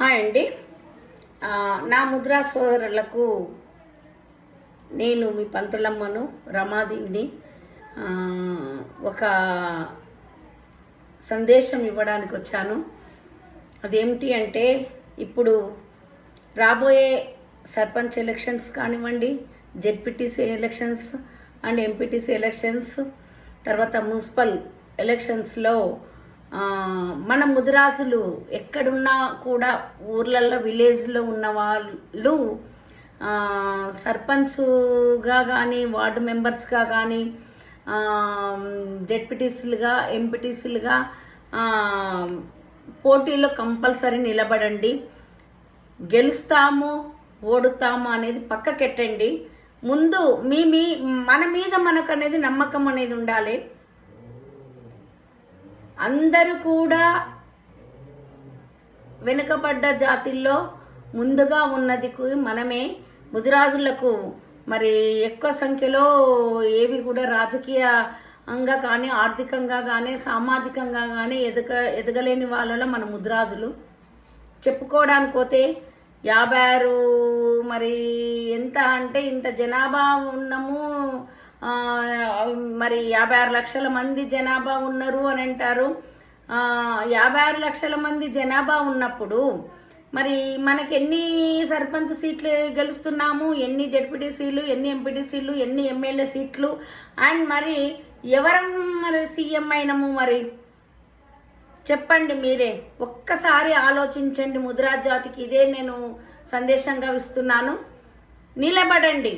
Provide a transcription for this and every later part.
Hi అండి. నా ముద్రా సోదరులకు నేను మీ పంతులమ్మను రమాదేవిని ఒక సందేశం ఇవ్వడానికి వచ్చాను. అదేమిటి అంటే ఇప్పుడు రాబోయే సర్పంచ్ ఎలక్షన్స్ కానివ్వండి ZPTC elections and MPTC elections తర్వాత మున్సిపల్ ఎలక్షన్స్లో మన ముదిరాజులు ఎక్కడున్నా కూడా ఊర్లలో విలేజ్లో ఉన్న వాళ్ళు సర్పంచ్గా కానీ వార్డు మెంబర్స్గా కానీ జెడ్పీటీసీలుగా ఎంపీటీసీలుగా పోటీలో కంపల్సరీ నిలబడండి. గెలుస్తాము ఓడుతాము అనేది పక్కకెట్టండి. ముందు మీ మీ మన మీద మనకు అనేది నమ్మకం అనేది ఉండాలి. అందరూ కూడా వెనుకబడ్డ జాతిల్లో ముందుగా ఉన్నది మనమే ముదిరాజులకు. మరి ఎక్కువ సంఖ్యలో ఏవి కూడా రాజకీయంగా కానీ ఆర్థికంగా కానీ సామాజికంగా కానీ ఎదగ ఎదగలేని వాళ్ళలో మన ముదిరాజులు. చెప్పుకోవడానికి పోతే యాభై ఆరు మరి ఎంత అంటే ఇంత జనాభా ఉన్నాము మరి యాభై ఆరు లక్షల మంది జనాభా ఉన్నారు అని అంటారు. యాభై ఆరు లక్షల మంది జనాభా ఉన్నప్పుడు మరి మనకి ఎన్ని సర్పంచ్ సీట్లు గెలుస్తున్నాము? ఎన్ని జడ్పీటీసీలు ఎన్ని ఎంపీటీసీలు ఎన్ని ఎమ్మెల్యే సీట్లు? అండ్ మరి ఎవరం మరి సీఎం అయినము మరి? చెప్పండి మీరే. ఒక్కసారి ఆలోచించండి ముద్రా జాతికి. ఇదే నేను సందేశంగా ఇస్తున్నాను. నిలబడండి.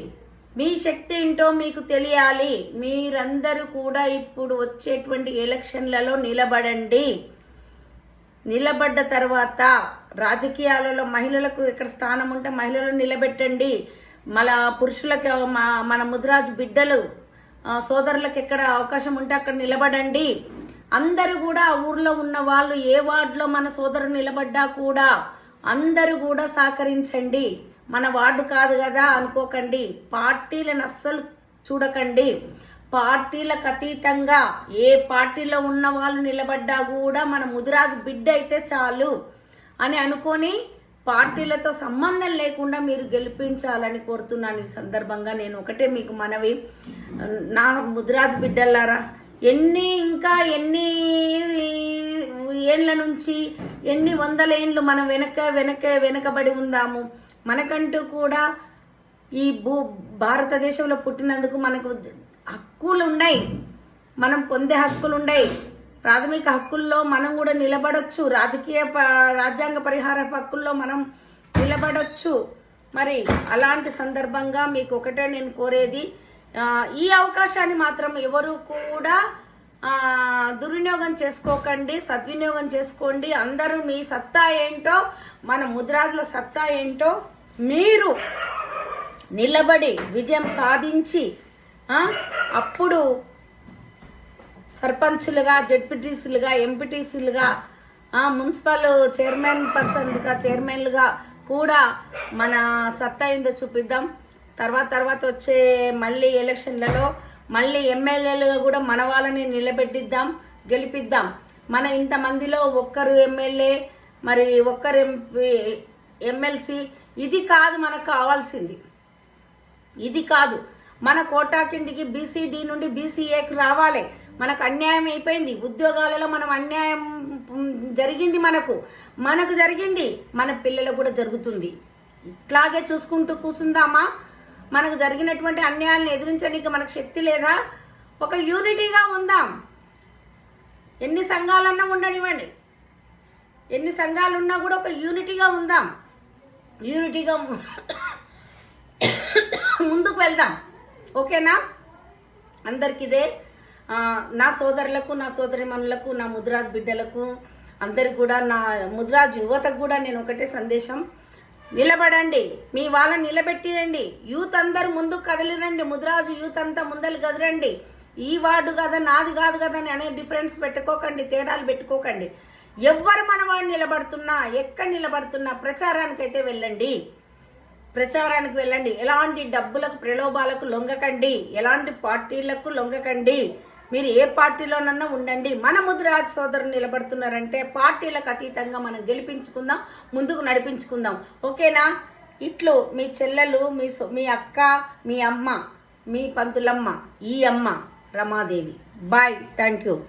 మీ శక్తి ఏంటో మీకు తెలియాలి. మీరందరూ కూడా ఇప్పుడు వచ్చేటువంటి ఎలక్షన్లలో నిలబడండి. నిలబడ్డ తర్వాత రాజకీయాలలో మహిళలకు ఎక్కడ స్థానం ఉంటే మహిళలు నిలబెట్టండి. మన పురుషులకు మా- మన ముద్రాజు బిడ్డలు సోదరులకు ఎక్కడ అవకాశం ఉంటే అక్కడ నిలబడండి. అందరూ కూడా ఊర్లో ఉన్న వాళ్ళు ఏ వార్డులో మన సోదరుడు నిలబడ్డా కూడా అందరూ కూడా సహకరించండి. మన వార్డు కాదు కదా అనుకోకండి. పార్టీలను అస్సలు చూడకండి. పార్టీలకు అతీతంగా ఏ పార్టీలో ఉన్న వాళ్ళు నిలబడ్డా కూడా మన ముదిరాజు బిడ్డ అయితే చాలు అని అనుకొని పార్టీలతో సంబంధం లేకుండా మీరు గెలిపించాలని కోరుతున్నాను ఈ సందర్భంగా. నేను ఒకటే మీకు మనవి. నా ముదిరాజు బిడ్డలారా ఎన్ని ఇంకా ఎన్ని ఏండ్ల నుంచి ఎన్ని వందల ఏండ్లు మనం వెనక వెనక వెనకబడి ఉందాము? మనకంటూ కూడా ఈ భూ భారతదేశంలో పుట్టినందుకు మనకు హక్కులు ఉన్నాయి మనం పొందే హక్కులు ఉన్నాయి ప్రాథమిక హక్కుల్లో మనం కూడా నిలబడొచ్చు. రాజకీయ ప రాజ్యాంగ పరిహార హక్కుల్లో మనం నిలబడొచ్చు. మరి అలాంటి సందర్భంగా మీకు ఒకటే నేను కోరేది. ఈ అవకాశాన్ని మాత్రం ఎవరు కూడా దుర్వినియోగం చేసుకోకండి సద్వినియోగం చేసుకోండి. అందరూ మీ సత్తా ఏంటో మన ముద్రాజుల సత్తా ఏంటో మీరు నిలబడి విజయం సాధించి అప్పుడు సర్పంచులుగా జడ్పీటీసీలుగా ఎంపీటీసీలుగా మున్సిపల్ చైర్మన్ పర్సన్గా చైర్మన్లుగా కూడా మన సత్తా ఏందో చూపిద్దాం. తర్వాత తర్వాత వచ్చే మళ్ళీ ఎలక్షన్లలో మళ్ళీ ఎమ్మెల్యేలుగా కూడా మన వాళ్ళని నిలబెట్టిద్దాం గెలిపిద్దాం. మన ఇంతమందిలో ఒక్కరు ఎమ్మెల్యే మరి ఒక్కరు ఎంపీ ఎమ్మెల్సీ ఇది కాదు మనకు కావాల్సింది. ఇది కాదు. మన కోటా కిందికి బీసీడీ నుండి బీసీఏకి రావాలి. మనకు అన్యాయం అయిపోయింది. ఉద్యోగాలలో మనం అన్యాయం జరిగింది మనకు. మనకు జరిగింది. మన పిల్లలకు కూడా జరుగుతుంది. ఇట్లాగే చూసుకుంటూ కూర్చుందామా? మనకు జరిగినటువంటి అన్యాయాలను ఎదిరించడానికి మనకు శక్తి లేదా? ఒక యూనిటీగా ఉందాం. ఎన్ని సంఘాలన్నా ఉండనివ్వండి. ఎన్ని సంఘాలు ఉన్నా కూడా ఒక యూనిటీగా ఉందాం. యూనిటీగా ముందుకు వెళ్దాం. ఓకేనా? అందరికి ఇదే. నా సోదరులకు నా సోదరిమణులకు నా ముద్రాజ్ బిడ్డలకు అందరికి కూడా నా ముద్రాజ్ యువతకు కూడా నేను ఒకటే సందేశం. నిలబడండి. మీ వాళ్ళని నిలబెట్టిరండి. యూత్ అందరు ముందు కదిలిరండి. ముద్రాజు యూత్ అంతా ముందలు కదిరండి ఈ వార్డు కదా నాది కాదు కదా అని అనే డిఫరెన్స్ పెట్టుకోకండి. తేడాలు పెట్టుకోకండి. ఎవ్వరు మన వాడు నిలబడుతున్నా ఎక్కడ నిలబడుతున్నా ప్రచారానికైతే వెళ్ళండి. ప్రచారానికి వెళ్ళండి. ఎలాంటి డబ్బులకు ప్రలోభాలకు లొంగకండి. ఎలాంటి పార్టీలకు లొంగకండి. మీరు ఏ పార్టీలోనన్నా ఉండండి. మన ముదిరాజ్ సోదరులు నిలబడుతున్నారంటే పార్టీలకు అతీతంగా మనం గెలిపించుకుందాం ముందుకు నడిపించుకుందాం. ఓకేనా? ఇట్లు మీ చెల్లెలు మీ సో- మీ అక్క మీ అమ్మ మీ పంతులమ్మ ఈ అమ్మ రమాదేవి. Bye thank you